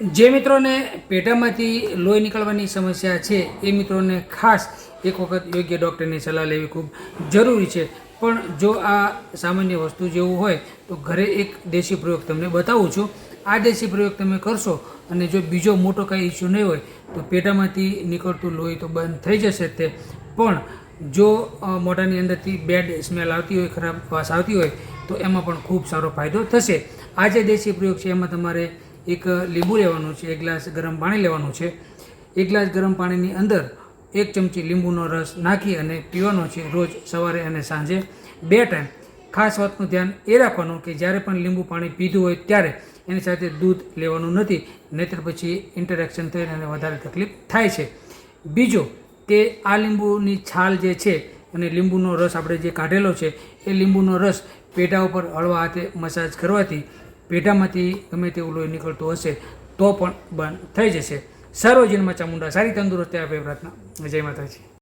જે મિત્રોને પેટામાંથી લોહી નીકળવાની સમસ્યા છે, એ મિત્રોને ખાસ એક વખત યોગ્ય ડૉક્ટરની સલાહ લેવી ખૂબ જરૂરી છે. પણ જો આ સામાન્ય વસ્તુ જેવું હોય, તો ઘરે એક દેશી પ્રયોગ તમને બતાવું છું. આ દેશી પ્રયોગ તમે કરશો અને જો બીજો મોટો કાંઈ ઇસ્યુ નહીં હોય, તો પેટામાંથી નીકળતું લોહી તો બંધ થઈ જશે તે. પણ જો મોઢાની અંદરથી બેડ સ્મેલ આવતી હોય, ખરાબ વાસ આવતી હોય, તો એમાં પણ ખૂબ સારો ફાયદો થશે. આ જે દેશી પ્રયોગ છે, એમાં તમારે એક લીંબુ લેવાનું છે, એક ગ્લાસ ગરમ પાણી લેવાનું છે. એક ગ્લાસ ગરમ પાણીની અંદર એક ચમચી લીંબુનો રસ નાખી અને પીવાનો છે રોજ સવારે અને સાંજે. બે ટાઈમ. ખાસ વાતનું ધ્યાન એ રાખવાનું કે જ્યારે પણ લીંબુ પાણી પીધું હોય ત્યારે એની સાથે દૂધ લેવાનું નથી, નહીંતર પછી ઇન્ટરેક્શન થઈને અને વધારે તકલીફ થાય છે. બીજું કે આ લીંબુની છાલ જે છે અને લીંબુનો રસ આપણે જે કાઢેલો છે, એ લીંબુનો રસ પેટા ઉપર હળવા હાથે મસાજ કરવાથી પેટામાંથી ગમે તેવું લોહી નીકળતું હશે, તો પણ બંધ થઈ જશે. સર્વજન્મ ચામુંડા સારી તંદુરસ્તી આપે પ્રાર્થના. જય માતાજી.